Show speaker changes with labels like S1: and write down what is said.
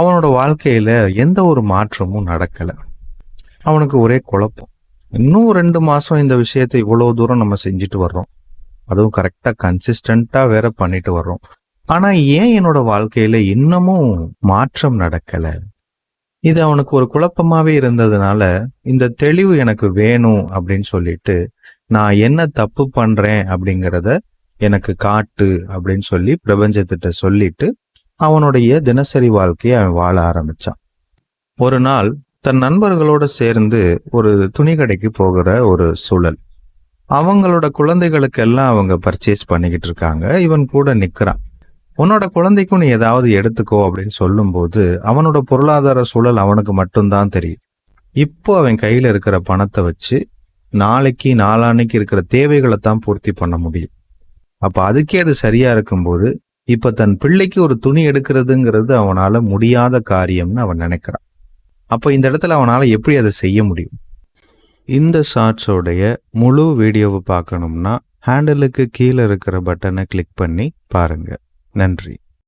S1: அவனோட வாழ்க்கையில எந்த ஒரு மாற்றமும் நடக்கல. அவனுக்கு ஒரே குழப்பம். இன்னும் ரெண்டு மாசம் இந்த விஷயத்தை இவ்வளவு தூரம் நம்ம செஞ்சுட்டு வர்றோம். அதுவும் கரெக்டா கன்சிஸ்டண்டா வேற பண்ணிட்டு வர்றோம். ஆனா ஏன் என்னோட வாழ்க்கையில இன்னமும் மாற்றம் நடக்கல? இது அவனுக்கு ஒரு குழப்பமாவே இருந்ததுனால இந்த தெளிவு எனக்கு வேணும் அப்படின்னு சொல்லிட்டு நான் என்ன தப்பு பண்றேன் அப்படிங்கிறத எனக்கு காட்டு அப்படின்னு சொல்லி பிரபஞ்சத்திட்ட சொல்லிட்டு அவனுடைய தினசரி வாழ்க்கையை அவன் வாழ ஆரம்பிச்சான். ஒரு நாள் தன் நண்பர்களோட சேர்ந்து ஒரு துணி கடைக்கு போகிற ஒரு சூழல். அவங்களோட குழந்தைகளுக்கெல்லாம் அவங்க பர்ச்சேஸ் பண்ணிக்கிட்டு இருக்காங்க. இவன் கூட நிற்கிறான் உன்னோட குழந்தைக்கும் நீ ஏதாவது எடுத்துக்கோ அப்படின்னு சொல்லும்போது அவனோட பொருளாதார சூழல் அவனுக்கு மட்டும்தான் தெரியும். இப்போ அவன் கையில் இருக்கிற பணத்தை வச்சு நாளைக்கு நாளான்னைக்கு இருக்கிற தேவைகளை தான் பூர்த்தி பண்ண முடியும். அப்போ அதுக்கே அது சரியா இருக்கும்போது இப்ப தன் பிள்ளைக்கு ஒரு துணி எடுக்கிறதுங்கிறது அவனால முடியாத காரியம்னு அவன் நினைக்கிறான். அப்ப இந்த இடத்துல அவனால எப்படி அதை செய்ய முடியும்? இந்த ஷார்ட்ஸோடைய முழு வீடியோவை பார்க்கணும்னா ஹேண்டலுக்கு கீழே இருக்கிற பட்டனை கிளிக் பண்ணி பாருங்க. நன்றி.